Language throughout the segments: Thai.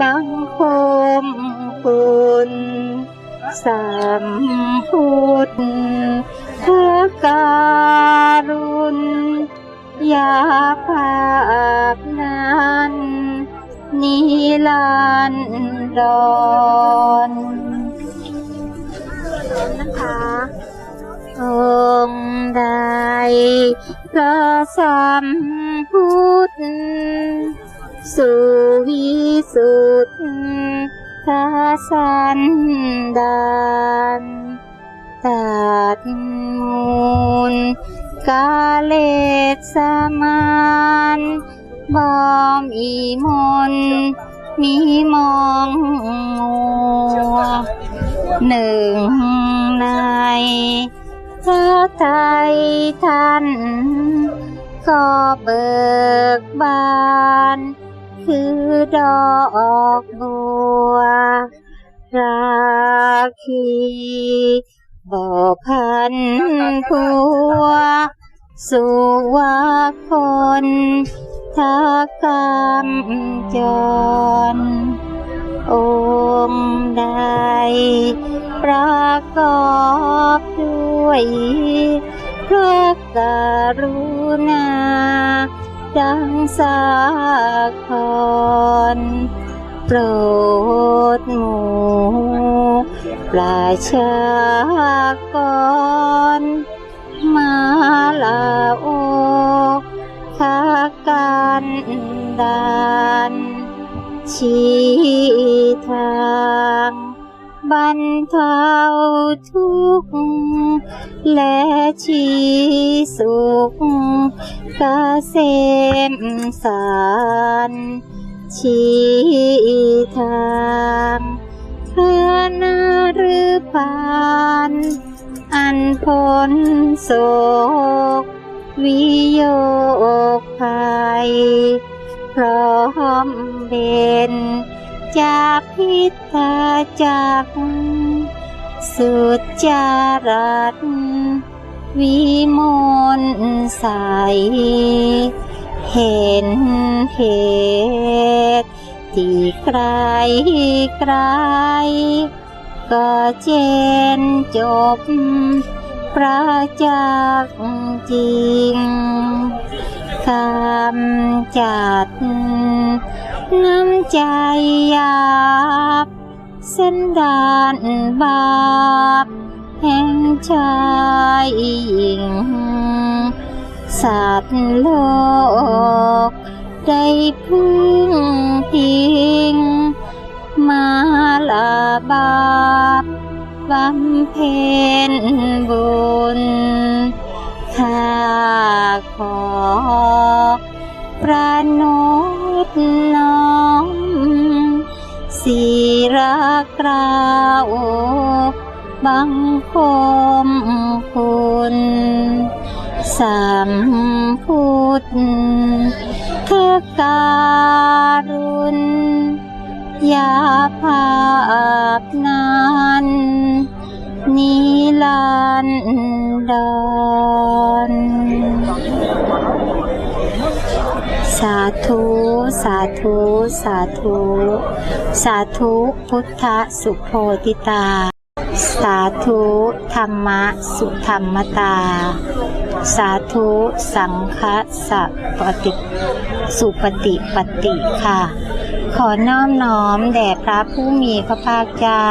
บังคมคุณสัมพุทธพระการุณยาภาพนั้นนิรันดรนะคะองค์ใดพระสัมพุทธ สุวิสุทธาสันดานตัดมูลกาเลสมานบอมอีมนมีมองมัวหนึ่งในพระไทยท่านก็เบิก คือดอกบัว ราคีบ่อพันผัว สุวาคนทักกรรมจร องค์ใดประกอบด้วยพระกรุณา ดังสาครโปรดหมู่ประชากร มาลาโอกคากันดานชี้ทาง บรรเทาทุกข์และชีสุขเกษมสารชีทางเพื่อนาฤปานอันพ้นโศกวิโยคภัยพร้อมเบน จากพิทาจักสุดจารัตวิมลใส เห็นเหตุที่ไกลไกล ก็เจนจบ ประจักษ์จริงคำจัด น้ำใจหยาบสันดานบาปแห่งชายหญิง สัตว์โลก ได้พึ่งพิง มาลาบาปบำเพ็ญบุญข้าขอประน ตน้อมสีรักกราวบังคมคุณสัมพุทธเทการุณยาภาพนั้นนิรันดร สาธุ สาธุ สาธุ สาธุ พุทธสุโพธิตา สาธุธรรมะสุธรรมตา สาธุสังฆสัปฏิสุปฏิปฏิค่ะ ขอน้อมน้อมแด่พระผู้มีพระภาคเจ้า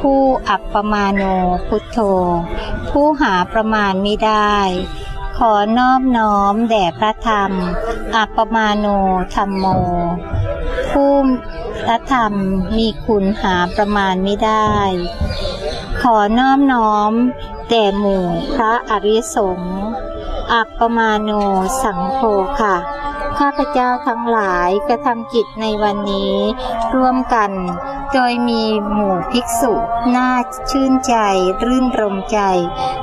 ผู้อัปปมาโนพุทโธ ผู้หาประมาณไม่ได้ ขอนอบน้อมแด่พระธรรม อัปปมาโนธรรมโม ผู้พระธรรมมีคุณหาประมาณไม่ได้ ขอนอบน้อมแด่หมู่พระอริยสงฆ์อัปปมาโนสังโฆค่ะ ข้าพเจ้าทั้งหลายกระทำกิจในวันนี้ ร่วมกัน โดยมีหมู่ภิกษุน่าชื่นใจ รื่นรมใจ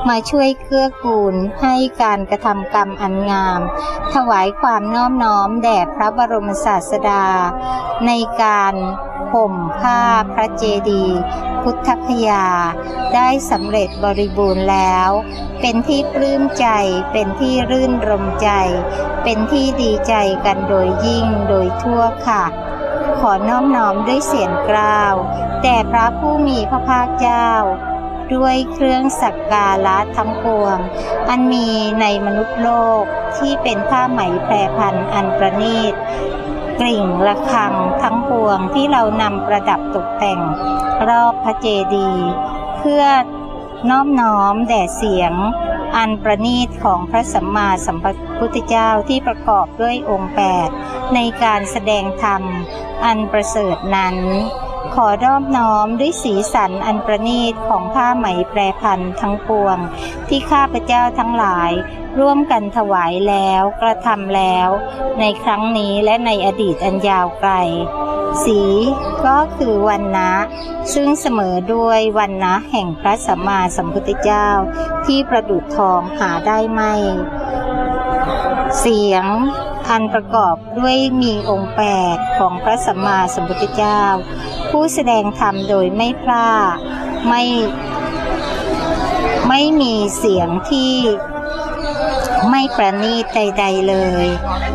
มาช่วยเกื้อกูลให้การกระทำกรรมอันงาม ถวายความน้อมน้อมแด่พระบรมศาสดา ในการ ห่มผ้าพระเจดีย์พุทธคยา ได้สำเร็จบริบูรณ์แล้ว เป็นที่ปลื้มใจ เป็นที่รื่นรมใจ เป็นที่ดีใจกันโดยยิ่งโดยทั่วค่ะ ขอน้อมน้อมด้วยเสียงกล่าวแด่พระผู้มีพระภาคเจ้า ด้วยเครื่องสักการะทั้งปวง อันมีในมนุษย์โลกที่เป็นผ้าไหมแพรพันอันประณีตกลิ่งระฆังทั้ง พวงที่เรานำประดับตกแต่ง รอบพระเจดีย์เพื่อน้อมน้อมแด่เสียง อันประณีตของพระสัมมาสัมพุทธเจ้าที่ประกอบด้วยองค์แปดในการแสดงธรรมอันประเสริฐนั้น ขอรอบน้อมด้วยสีสันอันประณีตของผ้าไหมแปรพันทั้งปวง ที่ข้าพเจ้าทั้งหลาย ร่วมกันถวายแล้วกระทำแล้ว ในครั้งนี้และในอดีตอันยาวไกล สีก็คือวันนะ ซึ่งเสมอด้วยวันนะแห่งพระสัมมาสัมพุทธเจ้า ที่ประดุจทองหาได้ไม่ เสียง อันประกอบด้วยมีองค์แปดของพระสัมมาสัมพุทธเจ้า ผู้แสดงธรรมโดยไม่พลาดไม่ไม่มีเสียงที่ไม่ประณีตใด ๆเลย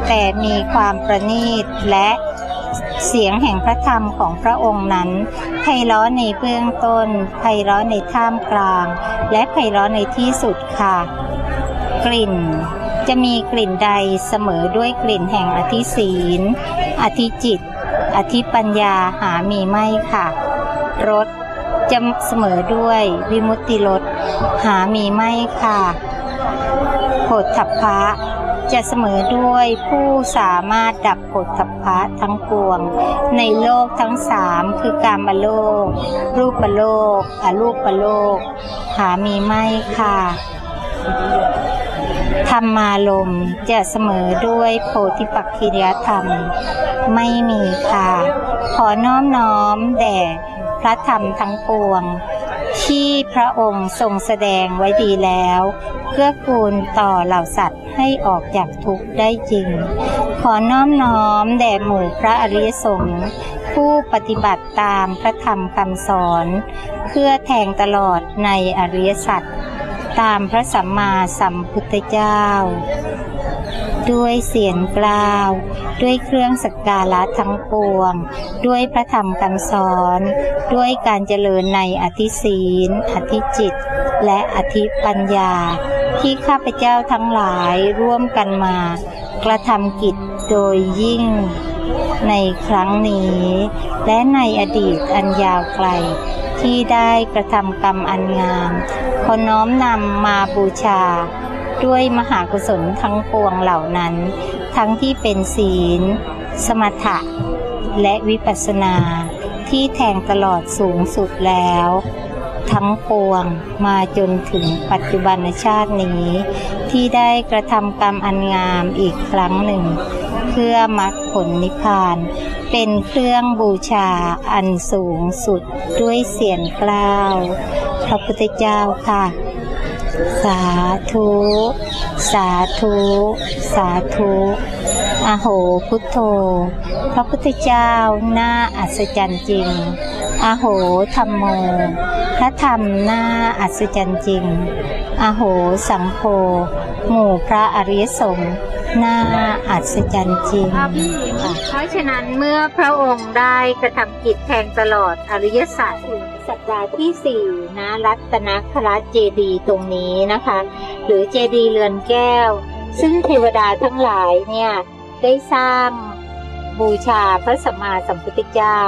แต่มีความประณีตและเสียงแห่งพระธรรมของพระองค์นั้นไพเราะในเบื้องต้นไพเราะในท่ามกลาง และไพเราะในที่สุดค่ะ กลิ่น จะมีกลิ่นใดเสมอด้วยกลิ่นแห่งอธิศีล อธิจิต อธิปัญญาหามีไม่ค่ะ รสจะเสมอด้วยวิมุตติรสหามีไม่ค่ะโผฏฐัพพะจะเสมอด้วยผู้สามารถดับโผฏฐัพพะทั้งปวง ในโลกทั้งสามคือกามโลก รูปโลกอรูปโลก หามีไม่ค่ะ ธรรมารมจะเสมอด้วยโพธิปักขิยธรรม ไม่มีค่ะ ขอน้อมน้อมแด่พระธรรมทั้งปวง ที่พระองค์ทรงแสดงไว้ดีแล้วเพื่อกูลต่อเหล่าสัตว์ให้ออกจากทุกข์ได้จริง ขอน้อมน้อมแด่หมู่พระอริยสงฆ์ผู้ปฏิบัติตามพระธรรมคำสอน เพื่อแทงตลอดในอริยสัจ ตามพระสัมมาสัมพุทธเจ้า ด้วยเสียงกล่าว ด้วยเครื่องสักการะทั้งปวง ด้วยพระธรรมคำสอน ด้วยการเจริญในอธิศีล อธิจิต และอธิปัญญา ที่ข้าพเจ้าทั้งหลายร่วมกันมา กระทำกิจโดยยิ่งในครั้งนี้ และในอดีตอันยาวไกล ที่ได้กระทำกรรมอันงามขอน้อมนำมาบูชา ด้วยมหากุศลทั้งปวงเหล่านั้น ทั้งที่เป็นศีล สมถะ และวิปัสสนาที่แทงตลอดสูงสุดแล้ว ทั้งปวงมาจนถึงปัจจุบันชาตินี้ ที่ได้กระทำกรรมอันงามอีกครั้งหนึ่ง เพื่อมรรคผลนิพพาน เป็นเครื่องบูชาอันสูงสุดด้วยเสียงกล้าวพระพุทธเจ้าค่ะ สาธุ สาธุ สาธุอโหพุทโธ พระพุทธเจ้าน่าอัศจรรย์จริง อโหธรรมโม พระธรรมน่าอัศจรรย์จริง อโหสังโฆ หมู่พระอริยสงฆ์น่าอัศจรรย์จริง เพราะฉะนั้นเมื่อพระองค์ได้กระทำกิจแทงตลอดอริยสัจสัปดาห์ที่สี่นะรัตนคราชเจดีตรงนี้นะคะ หรือเจดีเรือนแก้ว ซึ่งเทวดาทั้งหลายเนี่ยได้สร้างบูชาพระสัมมาสัมพุทธเจ้า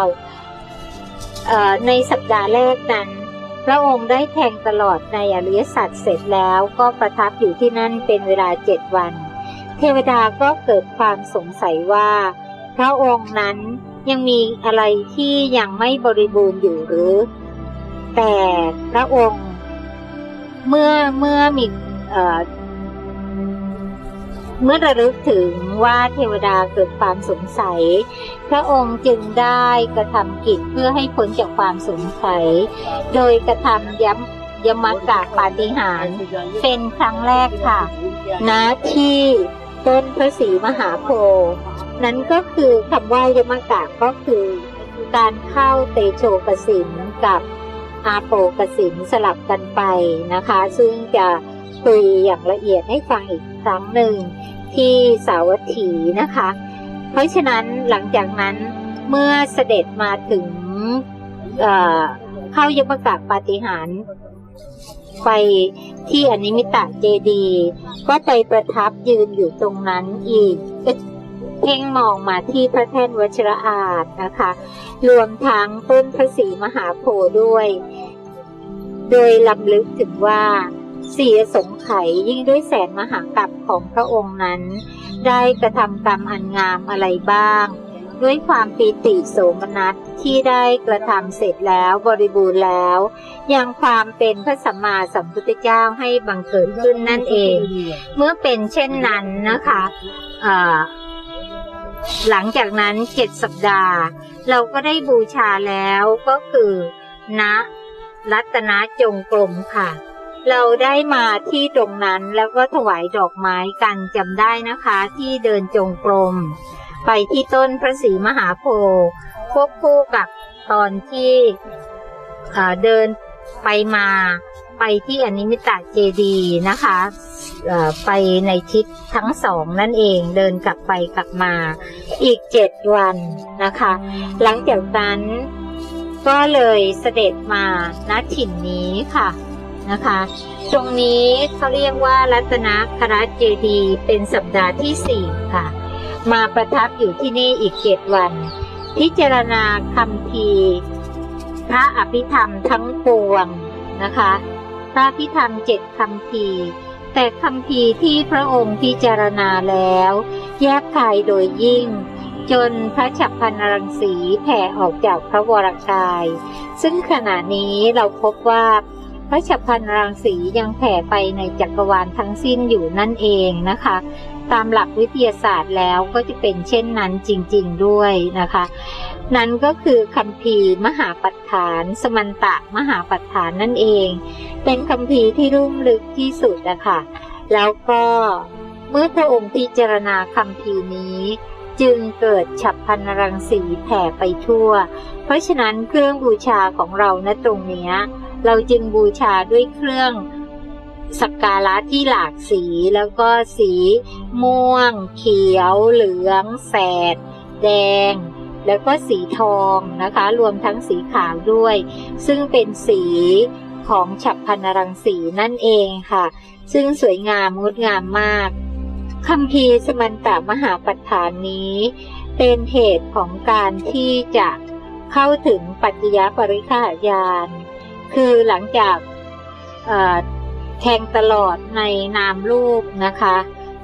ในสัปดาห์แรกนั้น พระองค์ได้แทงตลอดในอริยสัจเสร็จแล้วก็ประทับอยู่ที่นั่นเป็นเวลาเจ็ดวัน เทวดาก็เกิดความสงสัยว่า พระองค์นั้นยังมีอะไรที่ยังไม่บริบูรณ์อยู่หรือ แต่พระองค์ เมื่อเมื่อมี เอ่อเมื่อระลึกถึงว่าเทวดาเกิดความสงสัย พระองค์จึงได้กระทำกิจเพื่อให้พ้นจากความสงสัย โดยกระทำย้ำยมกะปาฏิหาริย์เป็นครั้งแรกค่ะณที่ต้นพระศรีมหาโพธิ์นั้นก็คือคำว่ายมกะก็คือการเข้าเตโชกสินกับอาโปกสินสลับกันไปนะคะ ซึ่งจะคุยอย่างละเอียดให้ฟังอีก ครั้งหนึ่งที่สาวัตถีนะคะ เพราะฉะนั้นหลังจากนั้นเมื่อเสด็จมาถึงเเข้ายมกะปาฏิหารไปที่อนิมิตะเจดี ก็ไปประทับยืนอยู่ตรงนั้นอีกเพ่งมองมาที่พระแท่นวชิระอาจนะคะ รวมทั้งต้นพระศรีมหาโพธิ์ด้วย โดยลำลึกถึงว่า สียสงไขยยิ่งด้วยแสนมหากรัปของพระองค์นั้น ได้กระทำกรรมอันงามอะไรบ้าง ด้วยความปีติโสมนัสที่ได้กระทำเสร็จแล้วบริบูรณ์แล้ว ยังความเป็นพระสัมมาสัมพุทธเจ้าให้บังเกิดขึ้นนั่นเอง เมื่อเป็นเช่นนั้นนะคะหลังจากนั้นเจ็ดสัปดาห์ เราก็ได้บูชาแล้วก็คือณรัตนจงกรมค่ะ เราได้มาที่ตรงนั้นแล้วก็ถวายดอกไม้กันจำได้นะคะที่เดินจงกรม ไปที่ต้นพระศรีมหาโพธิ์ควบคู่กับตอนที่เดินไปมาไปที่อนิมิตะเจดีนะคะไปในทิศทั้งสองนั่นเองเดินกลับไปกลับมาอีกเจ็ดวันนะคะ หลังจากนั้นก็เลยเสด็จมาณถิ่นนี้ค่ะ นะคะ ตรงนี้เขาเรียกว่ารัตนคราเจดีเป็นสัปดาห์ที่สี่ค่ะ มาประทับอยู่ที่นี่อีกเจ็ดวัน พิจารณาคำพีพระอภิธรรมทั้งปวงนะคะ พระอภิธรรมเจ็ดคำพีแต่คำพีที่พระองค์พิจารณาแล้ว แยบคายโดยยิ่งจนพระฉับพันรังสีแผ่ออกจากพระวรากาย ซึ่งขณะนี้เราพบว่า ระฉับพันรังสียังแผ่ไปในจักรวาลทั้งสิ้นอยู่นั่นเองนะคะ ตามหลักวิทยาศาสตร์แล้วก็จะเป็นเช่นนั้นจริง ๆด้วยนะคะ นั่นก็คือคำพีร์มหาปัฏฐาน สมันตะมหาปัฏฐานนั่นเอง เป็นคำพีร์ที่รุ่มลึกที่สุดนะคะแล้วก็เมื่อพระองค์พิจารณาคำพีร์นี้จึงเกิดฉับพันรังสีแผ่ไปทั่ว เพราะฉะนั้นเครื่องบูชาของเราณตรงเนี้ย เราจึงบูชาด้วยเครื่องสักการะที่หลากสีแล้วก็สีม่วง เขียว เหลือง แสด แดง แล้วก็สีทองนะคะ รวมทั้งสีขาวด้วย ซึ่งเป็นสีของฉับพันรังสีนั่นเองค่ะ ซึ่งสวยงามงดงามมากคำพีร์สมันตมหาปัฏฐานนี้ เป็นเหตุของการที่จะเข้าถึงปัจจยปริฆาญาณ คือหลังจากแทงตลอดในนามรูปนะคะ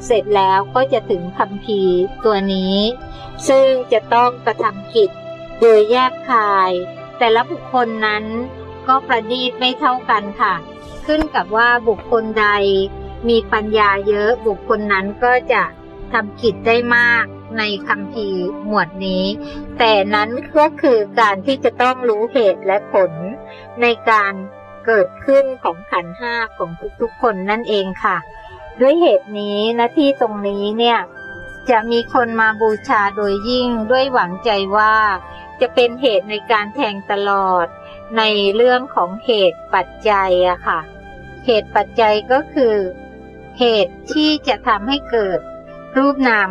เสร็จแล้วก็จะถึงคำพีร์ตัวนี้ ซึ่งจะต้องกระทำกิจโดยแยบคาย แต่ละบุคคลนั้นก็ประณีตไม่เท่ากันค่ะ ขึ้นกับว่าบุคคลใดมีปัญญาเยอะบุคคลนั้นก็จะทำกิจได้มาก ในคำพีหมวดนี้ แต่นั้นก็คือการที่จะต้องรู้เหตุและผล ในการเกิดขึ้นของขันห้าของทุกๆคนนั่นเองค่ะ ด้วยเหตุนี้น้าที่ตรงนี้เนี่ยจะมีคนมาบูชาโดยยิ่งด้วยหวังใจว่า จะเป็นเหตุในการแทงตลอด ในเรื่องของเหตุปัจจัยอะค่ะ เหตุปัจจัยก็คือ เหตุที่จะทำให้เกิดรูปนาม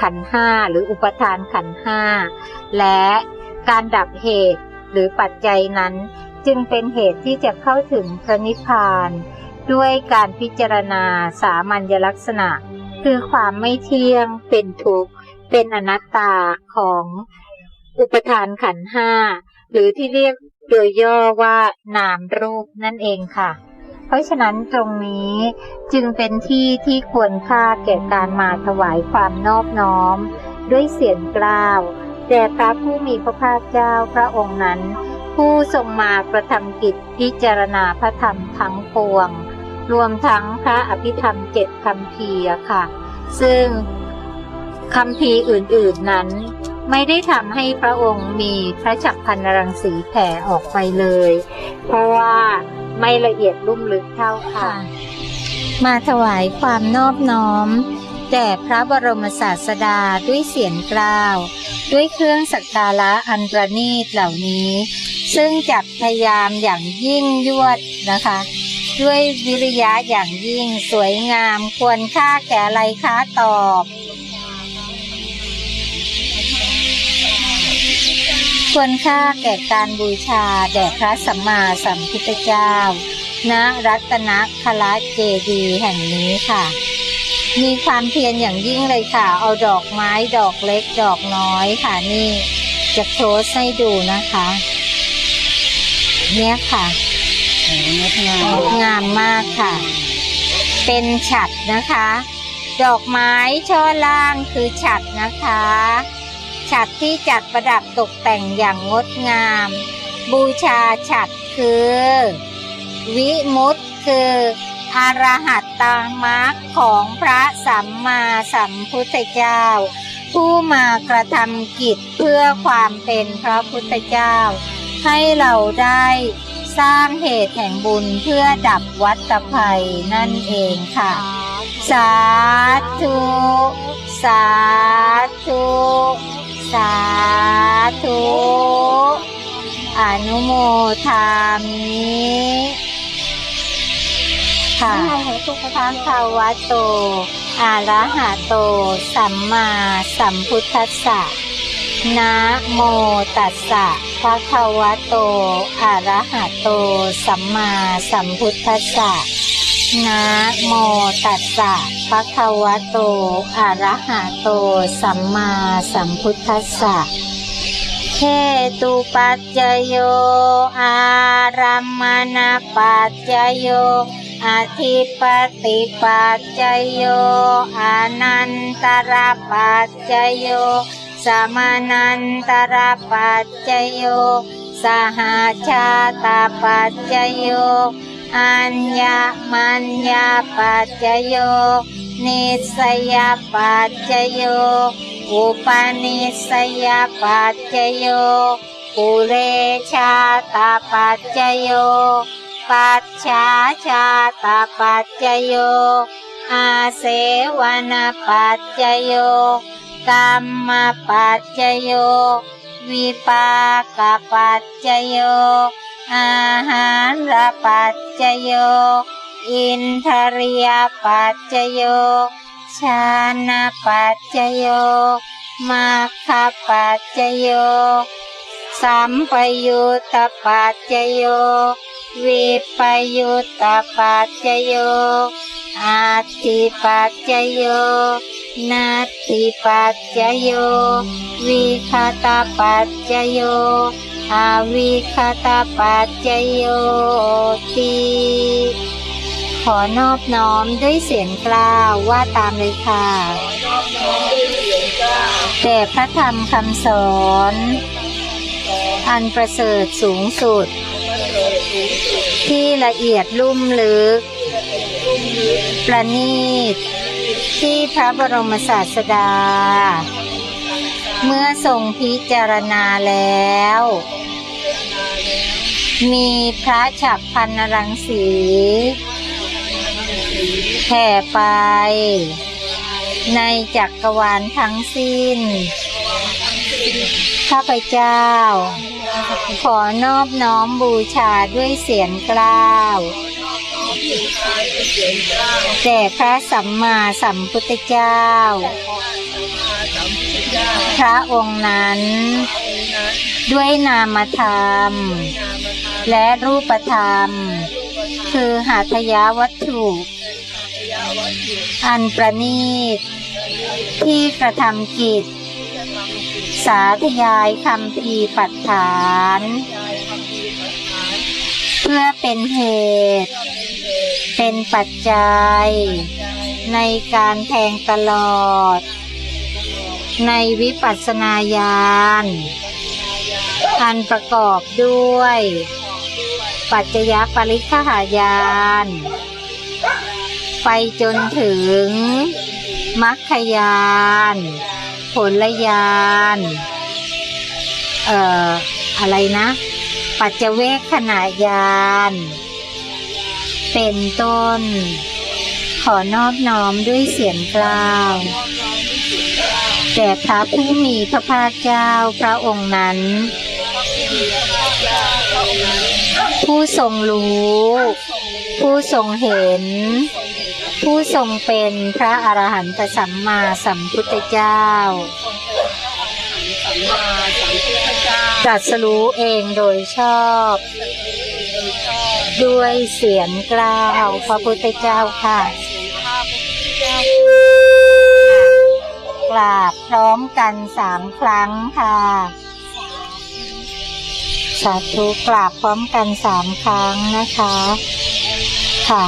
ขันห้าหรืออุปทานขันห้าและการดับเหตุหรือปัจจัยนั้น จึงเป็นเหตุที่จะเข้าถึงพระนิพพาน ด้วยการพิจารณาสามัญลักษณะ คือความไม่เที่ยงเป็นทุกข์ เป็นอนัตตาของอุปทานขันห้าหรือที่เรียกโดยย่อว่านามรูปนั่นเองค่ะ เพราะฉะนั้นตรงนี้จึงเป็นที่ที่ควรค่าแก่การมาถวายความนอบน้อม ด้วยเสียงกล้าวแด่พระผู้มีพระภาคเจ้าพระองค์นั้น ผู้ทรงมากระทำกิจพิจารณาพระธรรมทั้งปวง รวมทั้งพระอภิธรรมเจ็ดคำพีร์อะค่ะ ซึ่งคำพีร์อื่นๆนั้น ไม่ได้ทำให้พระองค์มีพระฉับพันรังสีแผ่ออกไปเลย เพราะว่า ไม่ละเอียดลุ่มลึกเท่าค่ะ มาถวายความนอบน้อมแด่พระบรมศาสดาด้วยเสียงกล่าว ด้วยเครื่องสักการะอันประณีตเหล่านี้ ซึ่งจักพยายามอย่างยิ่งยวดนะคะ ด้วยวิริยะอย่างยิ่งสวยงามควรค่าแก่ไรค้าตอบ ควรค่าแก่การบูชาแด่พระสัมมาสัมพุทธเจ้า ณ รัตนคละเจดีย์แห่งนี้ค่ะ มีความเพียรอย่างยิ่งเลยค่ะ เอาดอกไม้ดอกเล็กดอกน้อยค่ะนี่จะโพสต์ให้ดูนะคะ เนี่ยค่ะงดงามงามมากค่ะ เป็นฉัดนะคะ ดอกไม้ช่อล่างคือฉัดนะคะ ฉัดที่จัดประดับตกแต่งอย่างงดงาม บูชาฉัดคือ วิมุตติคืออรหัตตมรรคของพระสัมมาสัมพุทธเจ้า ผู้มากระทำกิจเพื่อความเป็นพระพุทธเจ้า ให้เราได้สร้างเหตุแห่งบุญเพื่อดับวัฏภัยนั่นเองค่ะ สาธุ สาธุสาธุอนุโมทามิค่ะพระภาวะโตอะระหะโต สัมมาสัมพุทธัสสะนะโมตัสสะภะคะวะโตอะระหะโต สัมมาสัมพุทธัสสะ นะโมตัสสะภะคะวะโต อะระหะโต สัมมาสัมพุทธัสสะเทตุปัจจโย อารัมมณปัจจโย อธิปติปัจจโย อนันตรปัจจโย สมานันตรปัจจโย สหชาตาปัจจโย อัญญมัญญาปัจจโย นิสยปัจจโย อุปนิสยปัจจโยปุเรชาตาปัจจโย ปัจฉาชาตาปัจจโย อาเสวนปัจจโยกรรมปัจจโย วิปากปัจจโย อาหารระปัจจโยอินทรียปัจจโยชานะปัจจโยมาคาปัจจโยสัมปยุตตปัจจโย วิปยุตตปัจจโยอาทิปัจจโยนาทิปัจจโย วิคตาปัจจโยอาวิคตาปัจจโยติขอนอบน้อมด้วยเสียงกล้าวว่าตามเลยค่ะ แต่พระธรรมคำสอน อันประเสริฐสูงสุด ที่ละเอียดลุ่มลึก ประณีต ที่พระบรมศาสดา เมื่อทรงพิจารณาแล้ว มีพระฉับพันนรังสีแผ่ไป ในจักรวาลทั้งสิ้น ข้าพเจ้า ขอนอบน้อมบูชาด้วยเสียงกล้าวแด่พระสัมมาสัมพุทธเจ้า พระองค์นั้น ด้วยนามธรรม และรูปธรรม คือหาทยาวัตถุ อันประณีต ที่กระทำกิจ สาธยายคำพีปัฏฐาน เพื่อเป็นเหตุ เป็นปัจจัย ในการแทงตลอด ในวิปัสสนาญาณอันประกอบด้วย ปัจจยปริคหายาน ไปจนถึงมัคคยาน ผลยานเอ่ออะไรนะ ปัจเจเวคขณะยาน เป็นต้น ขอนอบน้อมด้วยเสียงกล่าวแต่พระผู้มีพระภาคเจ้าพระองค์นั้น ผู้ทรงรู้ ผู้ทรงเห็น ผู้ทรงเป็นพระอรหันตสัมมาสัมพุทธเจ้าตรัสรู้เองโดยชอบ ด้วยเสียงกล่าวพระพุทธเจ้าค่ะ กราบพร้อมกันสามครั้งค่ะ สาธุกราบพร้อมกันสามครั้งนะคะ ค่ะ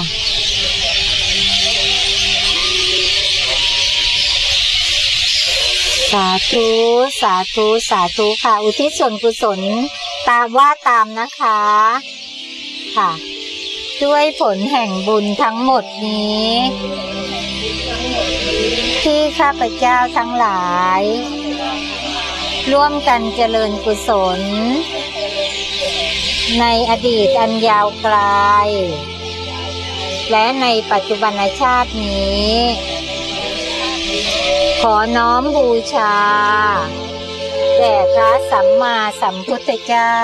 สาธุสาธุสาธุค่ะ อุทิศส่วนกุศลตามว่าตามนะคะ ค่ะ ด้วยผลแห่งบุญทั้งหมดนี้ ที่ข้าพเจ้าทั้งหลาย ร่วมกันเจริญกุศล ในอดีตอันยาวไกล และในปัจจุบันชาตินี้ ขอน้อมบูชา แด่พระสัมมาสัมพุทธเจ้า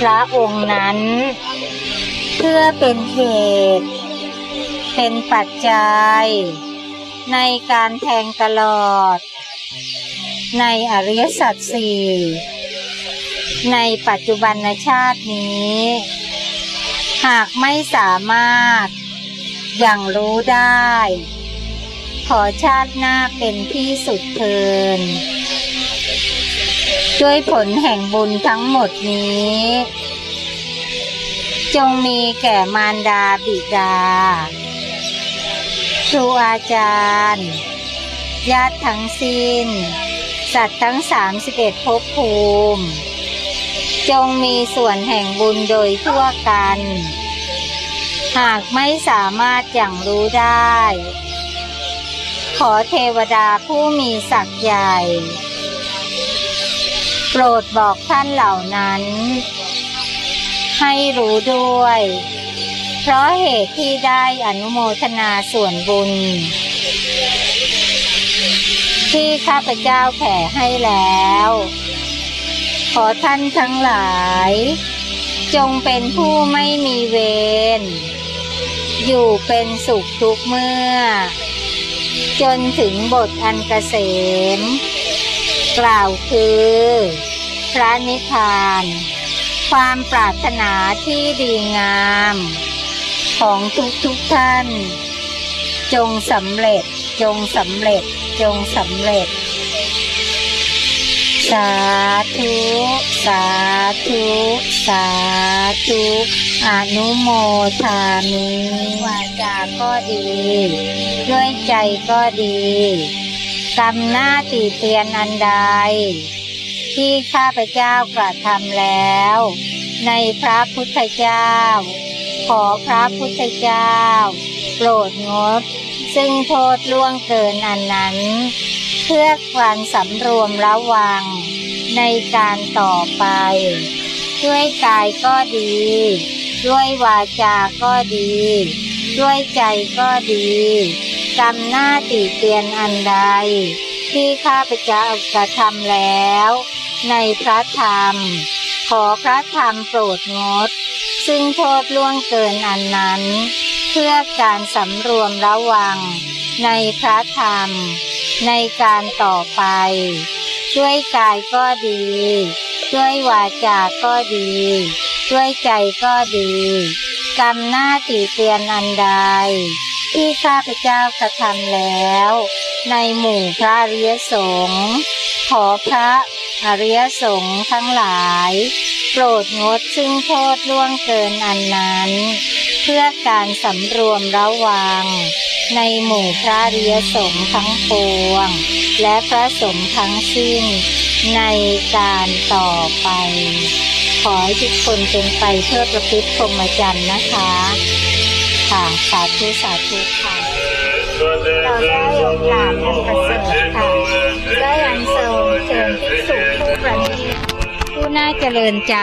พระองค์นั้น เพื่อเป็นเหตุ เป็นปัจจัย ในการแทงตลอด ในอริยสัจสี่ในปัจจุบันชาตินี้ หากไม่สามารถอย่างรู้ได้ ขอชาติหน้าเป็นที่สุดเทิน ด้วยผลแห่งบุญทั้งหมดนี้ จงมีแก่มารดาบิดา ครูอาจารย์ ญาติทั้งสิ้น สัตว์ทั้งสามสิบเอ็ดภพภูมิ จงมีส่วนแห่งบุญโดยทั่วกัน หากไม่สามารถอย่างรู้ได้ ขอเทวดาผู้มีศักย์ใหญ่ โปรดบอกท่านเหล่านั้น ให้รู้ด้วย เพราะเหตุที่ได้อนุโมทนาส่วนบุญ ที่ข้าพเจ้าแผ่ให้แล้ว ขอท่านทั้งหลาย จงเป็นผู้ไม่มีเวรอยู่เป็นสุขทุกเมื่อ จนถึงบทอันเกษม กล่าวคือ พระนิพพาน ความปรารถนาที่ดีงาม ของทุกทุกท่าน จงสำเร็จจงสำเร็จจงสำเร็จ สาธุ สาธุ สาธุอนุโมทามิวาจาก็ดี ด้วยใจก็ดีกรรมหน้าติเตียนอันใด ที่ข้าพเจ้ากระทำแล้ว ในพระพุทธเจ้า ขอพระพุทธเจ้า โปรดงด ซึ่งโทษล่วงเกินอันนั้น เพื่อความสำรวมระวังในการต่อไป ด้วยกายก็ดี ด้วยวาจาก็ดี ด้วยใจก็ดีกรรมหน้าติเตียนอันใด ที่ข้าพเจ้ากระทำแล้ว ในพระธรรม ขอพระธรรมโปรดงด ซึ่งโทษล่วงเกินอันนั้น เพื่อการสำรวมระวังในพระธรรม ในการต่อไปด้วยกายก็ดีด้วยวาจาก็ดีด้วยใจก็ดีกรรมหน้าติเตียนอันใด ที่ข้าพเจ้ากระทำแล้ว ในหมู่พระอริยสงฆ์ขอพระอริยสงฆ์ทั้งหลาย โปรดงดซึ่งโทษล่วงเกินอันนั้น เพื่อการสำรวมระวัง ในหมู่พระอริยสงฆ์ทั้งปวง และพระสงฆ์ทั้งสิ้น ในการต่อไป ขอให้ทุกคนเป็นไปเพื่อประพฤติพรหมจรรย์นะคะ ค่ะ สาธุ สาธุค่ะเราได้โอกาสอันประเสริฐค่ะได้อันเสริญเชิญที่สุผู้ประณีตผู้น่าเจริญใจ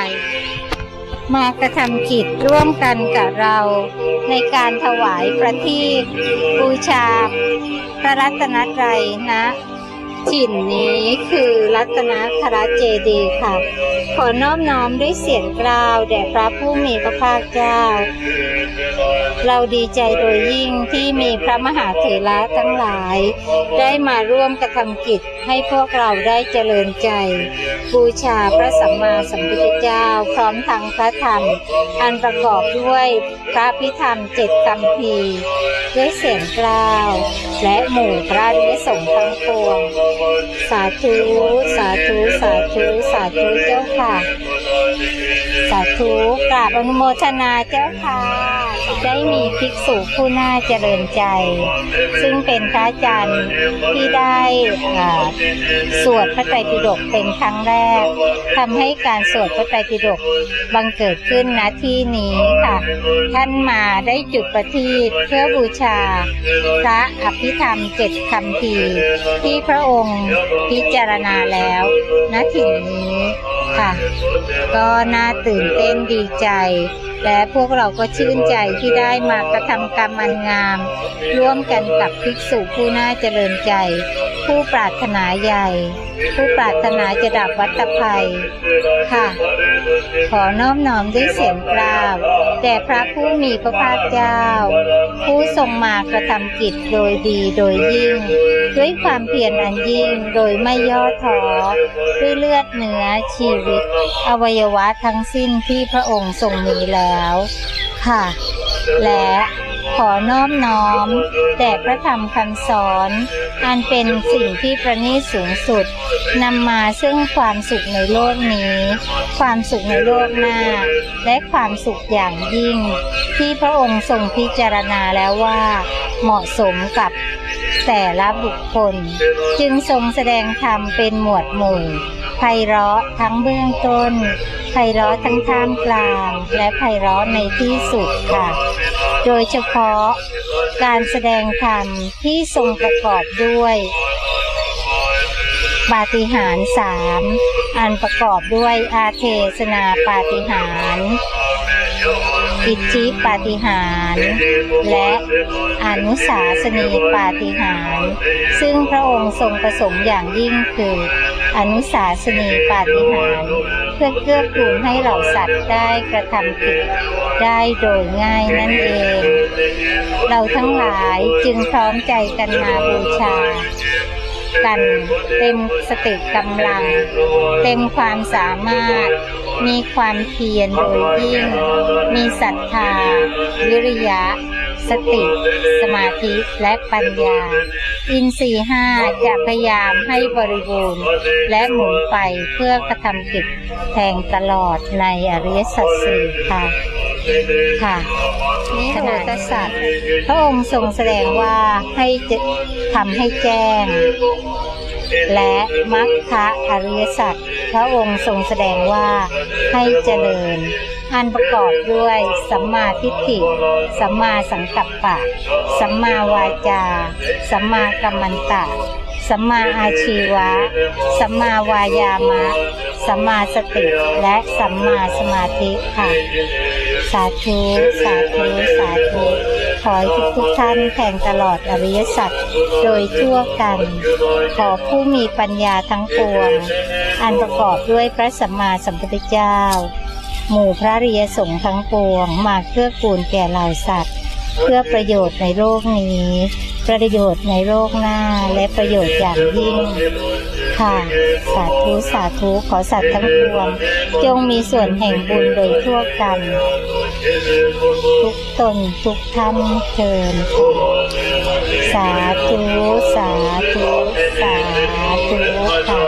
มากระทำกิจร่วมกันกับเรา ในการถวายประทีปบูชา พระรัตนตรัยนะ ถิ่นนี้คือรัตนคราเจดีค่ะ ขอน้อบน้อมด้วยเสียงกล่าวแด่พระผู้มีพระภาคเจ้า เราดีใจโดยยิ่งที่มีพระมหาเถระทั้งหลาย ได้มาร่วมกระทำกิจให้พวกเราได้เจริญใจ บูชาพระสัมมาสัมพุทธเจ้า พร้อมทั้งพระธรรม อันประกอบด้วยพระพิธรรมเจ็ดคำพีด้วยเสียงกล่าว และหมู่พระอริยสงฆ์ทั้งปวงสาธุ สาธุ สาธุ สาธุเจ้าค่ะาธุกราบอนุโมทนาเจ้าค่ะ ได้มีภิกษุผู้น่าเจริญใจ ซึ่งเป็นพระอาจารย์ที่ได้สวดพระไตรปิฎกเป็นครั้งแรกทำให้การสวดพระไตรปิฎกบังเกิดขึ้นณที่นี้ค่ะ ท่านมาได้จุดประทีปเพื่อบูชา พระอภิธรรมเจ็ดคำพีที่พระองค์พิจารณาแล้วณถิ่นนี้ ค่ะ ก็น่าตื่นเต้นดีใจ และพวกเราก็ชื่นใจที่ได้มากระทำกรรมอันงาม ร่วมกันกับภิกษุผู้น่าเจริญใจ ผู้ปรารถนาใหญ่ ผู้ปรารถนาจะดับวัฏภัย ค่ะ ขอน้อมน้อมด้วยเสียงกล่าวแด่พระผู้มีพระภาคเจ้า ผู้ทรงมากระทำกิจโดยดีโดยยิ่ง ด้วยความเพียรอันยิ่งโดยไม่ย่อท้อด้วยเลือดเนื้อชีวิต อวัยวะทั้งสิ้นที่พระองค์ทรงมีแล้วแล้วค่ะ และขอน้อมน้อมแด่พระธรรมคำสอน อันเป็นสิ่งที่ประณีตสูงสุดนำมาซึ่งความสุขในโลกนี้ ความสุขในโลกหน้า และความสุขอย่างยิ่ง ที่พระองค์ทรงพิจารณาแล้วว่า เหมาะสมกับแต่ละบุคคล จึงทรงแสดงธรรมเป็นหมวดหมู่ ไพเราะทั้งเบื้องต้น ไพเราะทั้งท่ามกลาง และไพเราะในที่สุดค่ะ โดยเฉพาะการแสดงธรรมที่ทรงประกอบด้วยปาฏิหาริย์สามอันประกอบด้วยอาเทศนาปาฏิหาริย์ อิทธิปาฏิหาร และอนุสาสนีปาฏิหาร ซึ่งพระองค์ทรงประสงค์อย่างยิ่งคืออนุสาสนีปาฏิหารเพื่อเกื้อกูลให้เหล่าสัตว์ได้กระทำกิจได้โดยง่ายนั่นเอง เราทั้งหลายจึงพร้อมใจกันมาบูชา กัน เต็มสติกำลัง เต็มความสามารถ มีความเพียรโดยยิ่ง มีศรัทธา วิริยะ สติ สมาธิและปัญญา อินทรีห้าจะพยายามให้บริบูรณ์ และหมุนไปเพื่อกระทำกิจแทงตลอดในอริยสัจสี่ค่ะค่ะนิโรธสัตว์พระองค์ทรงแสดงว่าให้จะทำให้แจ้ง และมัคคะอริยสัจพระองค์ทรงแสดงว่าให้เจริญ อันประกอบด้วยสัมมาทิฏฐิ สัมมาสังกัปปะ สัมมาวาจา สัมมากัมมันตะ สัมมาอาชีวะ สัมมาวายามะ สัมมาสติและสัมมาสมาธิค่ะ สาธุ สาธุ สาธุขอให้ทุกทุกท่านแข่งตลอดอริยสัจโดยทั่วกัน ขอผู้มีปัญญาทั้งปวง อันประกอบด้วยพระสัมมาสัมพุทธเจ้า หมู่พระริยสงฆ์ทั้งปวง มาเกื้อกูลแก่เหล่าสัตว์ เพื่อประโยชน์ในโลกนี้ ประโยชน์ในโลกหน้าและประโยชน์อย่างยิ่ง ค่ะ สาธุสาธุขอสัตว์ทั้งปวง จงมีส่วนแห่งบุญโดยทั่วกัน ทุกตนทุกท่านเชิญสาธุสาธุสาธุค่ะ